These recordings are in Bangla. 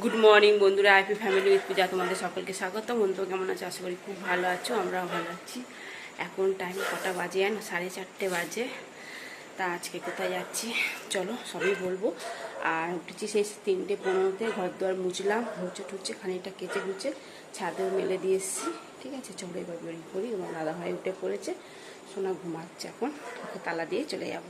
গুড মর্নিং বন্ধুরা আইপি ফ্যামিলি উইথ পূজা তোমাদের সকলকে স্বাগত বন্ধু কেমন আছো? আশা করি খুব ভালো আছো, আমরাও ভালো আছি। এখন টাইম কটা বাজে জানো? সাড়ে চারটে বাজে। তা আজকে কোথায় যাচ্ছি? চলো, সবই বলব। আর উঠেছি সেই তিনটে পনেরোতে ঘর দুয়ার মুছলাম, মুছে টুচে খানিকটা কেচে গুছে ছাদেও মেলে দিয়ে এসেছি। ঠিক আছে, চলো এবার বেরিয়ে পড়ি এবং দাদা ভাই উঠে পড়েছে। সোনা ঘুমাচ্ছে এখন তালা দিয়ে চলে যাব।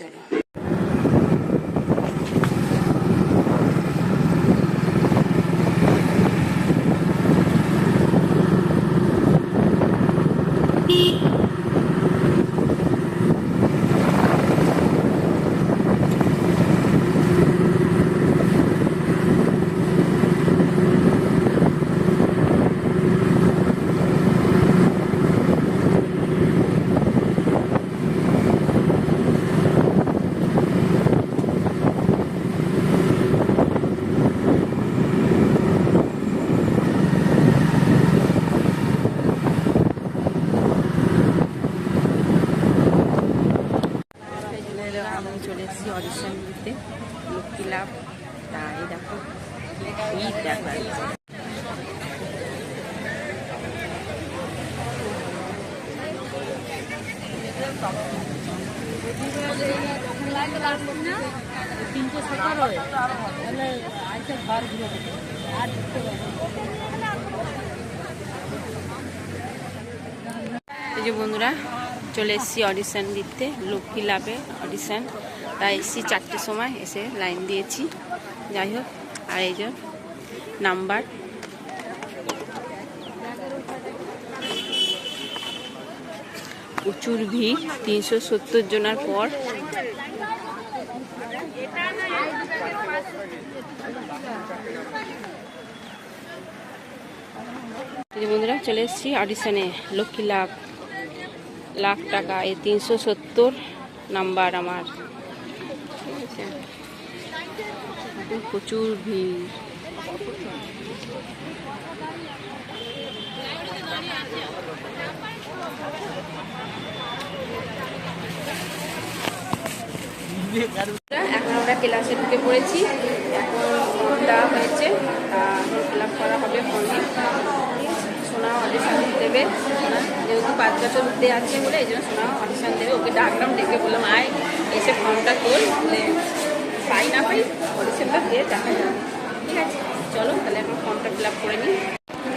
চলো এই জন্য এলো আমি চলে এসেছি অডিশন দিতে লক্ষ্মী লাভ, তা এই দেখো যাচ্ছে। এই যে বন্ধুরা, চলে এসেছি অডিশন দিতে, লক্ষ্মী লাভে অডিশন তাই এসেছি চারটের সময় এসে লাইন দিয়েছি। যাই হোক, আর এই নাম্বার। প্রচুর ভিড়, তিনশো সত্তর জনের পর। বন্ধুরা, চলে এসেছি অডিশনে লক্ষ্মী লাভ, লাখ টাকা, এই তিনশো সত্তর নাম্বার আমার। প্রচুর ভিড়। এখন আমরা ক্লাসে ঢুকে পড়েছি। এখন দেওয়া হয়েছে। আপ করা হবে ফর্মে সোনা অডিশন দেবে যেহেতু পাঁচ বছর উঠতে আছে বলে, এই জন্য সোনা অডিশন দেবে। ওকে ডাকলাম, ডেকে বললাম, আয়, এসে ফর্মটা বলে, পাই না পাই অডিশনটা দিয়ে দেখা যাবে ঠিক আছে, চলো, তাহলে এখন ফর্মটা ফিল আপ করে নিই।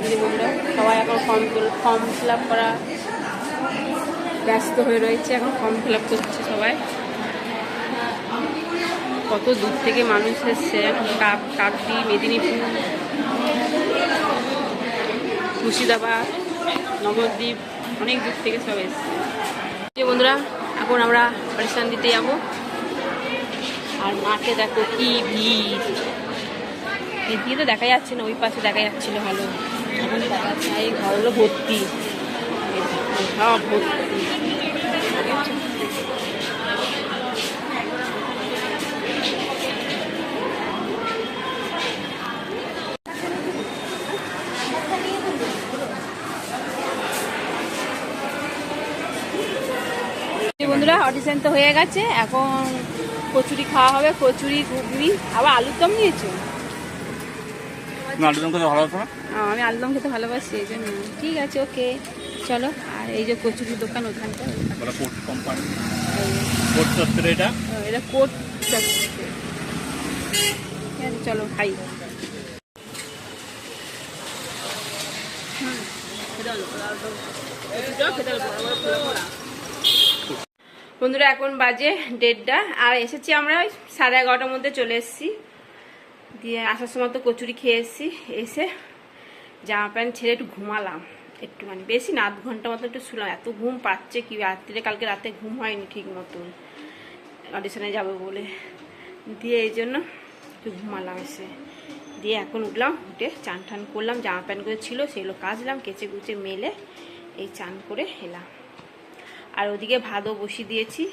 দিদি সবাই এখন ফর্ম ফর্ম ফিল আপ করা ব্যস্ত হয়ে রয়েছে, এখন ফর্ম ফিল আপ করছে সবাই। কত দূর থেকে মানুষ এসছে, এখন কাক কাকদি মেদিনীপুর মুর্শিদাবাদ, নবদ্বীপ, অনেক দূর থেকে সব এসছে। যে বন্ধুরা, এখন আমরা পরিশ্রম দিতে যাব। আর মাঠে দেখো কি ভিড়। এদিকে তো দেখা যাচ্ছে না, ওই পাশে দেখা যাচ্ছিল ভালো। এখন দেখা যাচ্ছে এই ঘরগুলো ভর্তি। সব ভর্তি। বন্ধুরা অডিশন তো হয়ে গেছে এখন কচুরি খাওয়া হবে কচুরি ঘুগনি আবার আলুর দম নিয়েছো? তুমি আলুদম খেতে আমি ভালোবাসি এই জন্য। ঠিক আছে ওকে চলো আর এই যে কচুরির দোকান ওখানটা। এটা? এটা কোট। চলো খাই। হুম, খেতে খেতে ভালো, বড় বড় ফোড়া ফোড়া। বন্ধুরা, এখন বাজে দেড়টা। আর এসেছি আমরা ওই সাড়ে এগারোটার মধ্যে চলে এসেছি। দিয়ে আসার সময় তো কচুরি খেয়ে এসেছি। এসে জামা প্যান্ট ছেড়ে একটু ঘুমালাম। একটুখানি। বেশি না, আধ ঘণ্টা মতো একটু শুলাম। এত ঘুম পাচ্ছে কি? রাত্রিরে কালকে রাতে ঘুম হয়নি ঠিক মতন। অডিশনে যাব বলে। দিয়ে এই জন্য একটু ঘুমালাম এসে। দিয়ে এখন উঠলাম, উঠে চান টান করলাম। জামা প্যান্টগুলো ছিল, সেগুলো কাচলাম কেচে কুচে মেলে এই চান করে এলাম। আর ওদিকে ভাতও বসিয়ে দিয়েছি।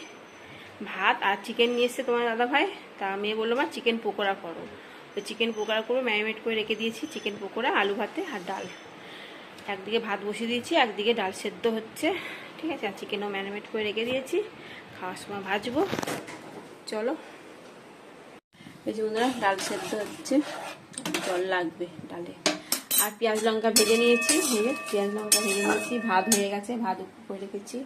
ভাত আর চিকেন নিয়ে এসছে তোমার দাদা ভাই তা মেয়ে বলল, মা চিকেন পকোড়া করো। তো চিকেন পকোড়া করে ম্যারিনেট করে রেখে দিয়েছি চিকেন পকোড়া, আলু ভাতে আর ডাল। একদিকে ভাত বসিয়ে দিয়েছি, একদিকে ডাল সেদ্ধ হচ্ছে। ঠিক আছে, আর চিকেনও ম্যারিনেট করে রেখে দিয়েছি। খাওয়ার সময় ভাজবো। চলো। এই যে বন্ধুরা, ডাল সেদ্ধ হচ্ছে। জল লাগবে ডালে। আর পেঁয়াজ লঙ্কা ভেজে নিয়েছি। যে পেঁয়াজ লঙ্কা ভেজে নিয়েছি। ভাত হয়ে গেছে, ভাত উপর করে রেখেছি।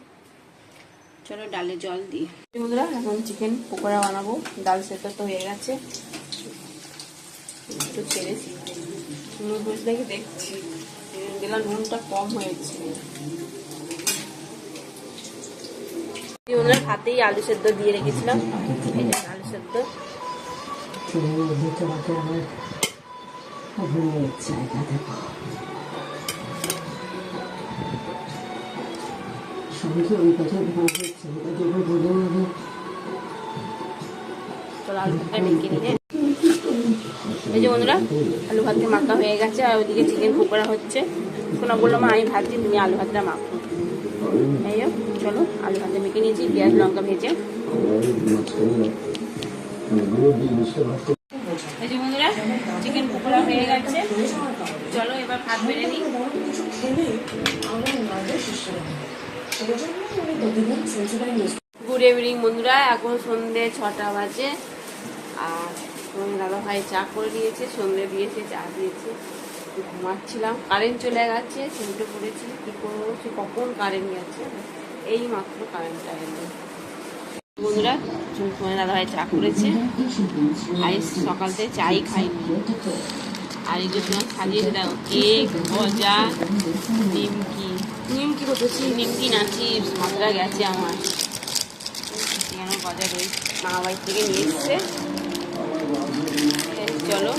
চলো ডালে জল দিই। বন্ধুরা এখন চিকেন পকোড়া বানাবো। ডাল সেদ্ধ তো হয়ে গেছে। একটু ছেড়েছি নুন বসে দেখে দেখছি। দিলাম নুনটা কম হয়েছে। বন্ধুরা ভাতেই আলু সেদ্ধ দিয়ে রেখেছিলাম। এই যে আলু সেদ্ধ। আমার সঙ্গে ওই কথা ভাবা হচ্ছে ওটা বন্ধুরা, আলু ভাতটা মাখা হয়ে গেছে আর ওইদিকে চিকেন পকোড়া হচ্ছে। শোনা বললাম আমি ভাবছি তুমি আলু ভাতটা মাখো। এই চলো, আলু ভাতটা মেখে নিয়েছি, পেঁয়াজ, লঙ্কা ভেজে। চিকেন পকোড়া হয়ে গেছে। চলো, এবার ভাত বেড়ে নিই। গুড ইভিনিং বন্ধুরা, এখন সন্ধে ছটা বাজে। আর দাদা ভাই চা করে দিয়েছে সন্ধে দিয়েছে, চা দিয়েছে। ঘুমাচ্ছিলাম কারেন্ট চলে গেছে চিন্তা করেছি কি করব, সে কখন কারেন্ট গেছে? এই মাত্র কারেন্টটা এলো। বন্ধুরা, তোমার দাদা ভাই চা করেছে। আজ সকাল থেকে চাই খাইনি। আর এই যে তোমার সাজিয়েছে, দেখো, কেক, গজা, নিমকি। নিমকি করতেছি নিমকি না চিপস গেছে আমার। সেখানে গজা রয়েছে মা বাড়ি থেকে নিয়ে এসছে। চলো।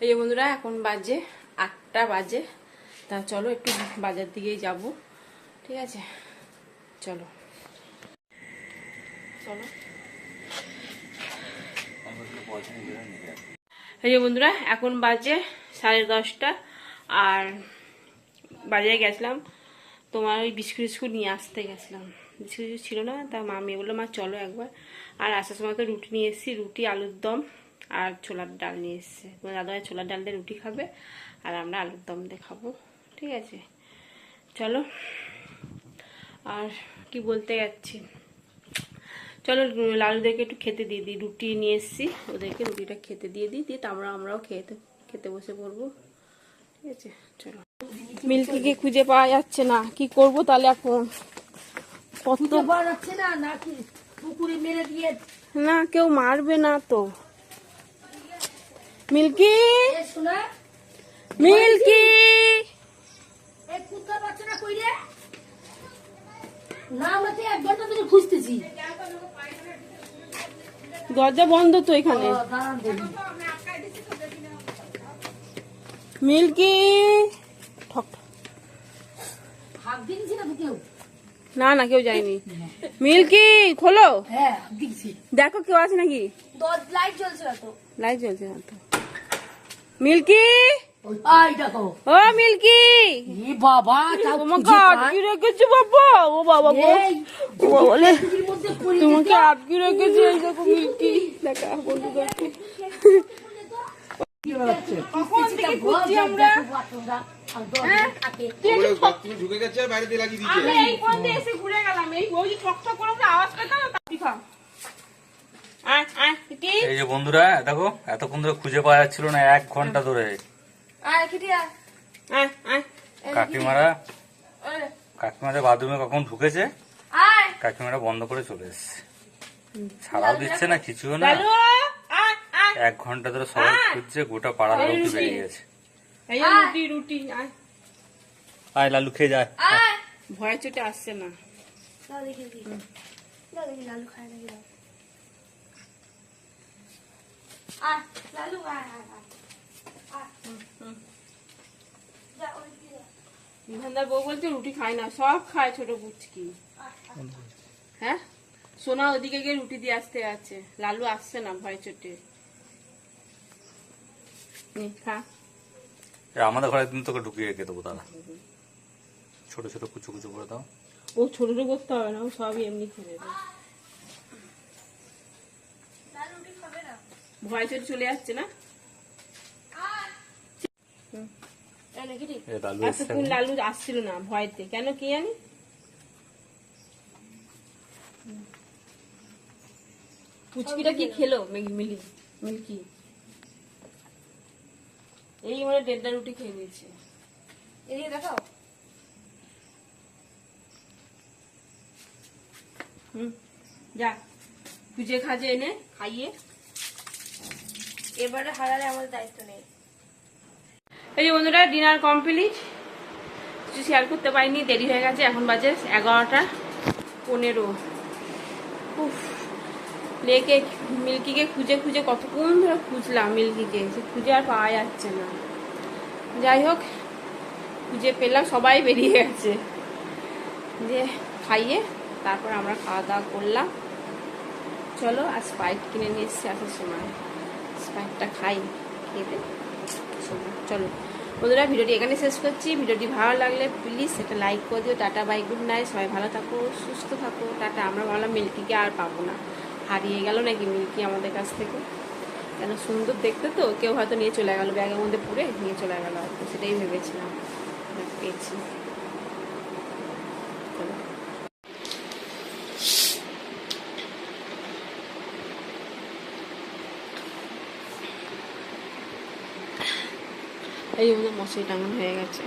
এই বন্ধুরা, এখন বাজে আটটা বাজে। তা চলো একটু বাজার দিকেই যাব। ঠিক আছে? চলো। চলো। এই যে বন্ধুরা, এখন বাজে সাড়ে দশটা, আর বাজারে গেছিলাম, তোমার ওই বিস্কুট বিস্কুট নিয়ে আসতে গেছিলাম। বিস্কুট ছিল না, তা মামি বলল, মা, চলো একবার। আর আসার সময় তো রুটি নিয়ে এসেছি, রুটি, আলুর দম আর ছোলার ডাল নিয়ে এসছে। তোমার দাদাভাই ছোলার ডাল দিয়ে রুটি খাবে, আর আমরা আলুর দম দিয়ে খাব। ঠিক আছে? চলো। আর কি বলতে যাচ্ছি? চলো লালুদেরকে একটু খেতে দিয়ে দিই। রুটি নিয়ে এসেছি। ওদেরকে রুটিটা খেতে দিয়ে দিই। দিয়ে তারপর আমরাও খেতে খেতে বসে পড়ব। ঠিক আছে চলো। মিল্কিকে খুঁজে পাওয়া যাচ্ছে না। কি করব তাহলে এখন? কত পাওয়া যাচ্ছে না নাকি পুকুরে মেরে দিয়ে না কেউ মারবে না তো। মিল্কি? মিল্কি? এই কুত্তা বাচ্চাটা কই রে? না আমরা তো এক ঘণ্টা ধরে খুঁজতেছি। দরজা বন্ধ তো এখানে। মিল্কি ঠক না না কেউ যায়নি। মিল্কি খোলো। হ্যাঁ দেখো কেউ আছে নাকি? লাইট জ্বলছে লাইট জ্বলছে মিল্কি! আই দেখো। ও মিল্কি। এ বাবা তাও তোমাকে আটকে রেখেছে বাবা। ও বাবা গো। এই ও বাবা রে। পৃথিবীর মধ্যে পড়ে তোমাকে আটকে রেখেছে এই দেখো মিল্কি। দেখা বন্ধুদেরকে কখন থেকে খুঁজছি আমরা? তুমি ঢুকে গেছে বাইরে দিয়ে লাগিয়ে দিচ্ছে আমি এই পর্যন্ত এসে ঘুরে গেলাম। এই ওই যে ঠক ঠক করে আমরা আওয়াজ পেতাম না তাড়াতাড়ি খা আয় আয় কি এই যে বন্ধুরা দেখো এতক্ষণ ধরে খুঁজে পাওয়া যাচ্ছিল না এক ঘণ্টা ধরে। কাকিমারা কাকিমারা বাথরুমে কখন ঢুকেছে? আয়। কাকিমারা বন্ধ করে চলে এসছে। ছাড়াও দিচ্ছে না কিছুও না। লালু আয় আয়। এক ঘণ্টা ধরে সবাই খুঁজছে গোটা পাড়ার লোক বেরিয়ে গেছে। রুটি রুটি আয়। আয় লালু খেয়ে যায় আয়। ভয় চোটে আসছে না। বিধানদার বউ বলছে রুটি খায় না সব খায় ছোট পুচকি। হ্যাঁ? সোনা ওদিকে গিয়ে রুটি দিয়ে আসতে আছে। লালু আসছে না ভয় চোটে। খা। আমাদের ঘরে দিন তোকে ঢুকিয়ে রেখে দেবো দাদা। ছোট ছোট কুচু কুচু করে দাও। ও ছোট ছোট করতে হবে না ও সবই এমনি খেয়ে দেবে ভয় চোটে চলে যাচ্ছে না হুম। নাকি রে এ লালু এসছে এতক্ষণ লালু আসছিল না ভয়তে। কেন কি জানি? পুচকিটা কি খেলো? Milly Milky. এই মানে দেড়টা রুটি খেয়ে নিয়েছে। এদিকে দেখাও। হুম যা। খুঁজে খাজে এনে খাইয়ে। এবারে হারালে আমাদের দায়িত্ব নেই। এই যে বন্ধুরা ডিনার কমপ্লিট কিছু শেয়ার করতে পারিনি, দেরি হয়ে গেছে, এখন বাজে এগারোটা পনেরো। উফ মেয়েকে মিল্কিকে খুঁজে খুঁজে কতক্ষণ ধরে খুঁজলাম মিল্কিকে সে খুঁজে আর পাওয়া যাচ্ছে না। যাই হোক, খুঁজে পেলাম, সবাই বেরিয়ে গেছে। যে খাইয়ে তারপর আমরা খাওয়া দাওয়া করলাম। চলো, আর স্প্রাইট কিনে নিয়ে এসছি আসার সময়। স্প্রাইটটা খাই খেতে চলো। বন্ধুরা, ভিডিওটি এখানে শেষ করছি। ভিডিওটি ভালো লাগলে প্লিজ একটা লাইক করে দিও। টাটা বাই গুড নাইট সবাই ভালো থাকো, সুস্থ থাকো। টাটা, আমরা ভাবলাম মিল্কিকে আর পাবো না। হারিয়ে গেল নাকি মিল্কি আমাদের কাছ থেকে? কেন সুন্দর দেখতে তো? কেউ হয়তো নিয়ে চলে গেলো ব্যাগের মধ্যে পুরে নিয়ে চলে গেল। হয়তো সেটাই ভেবেছিলাম। পেয়েছি। এই জন্য মশারি টাঙানো হয়ে গেছে।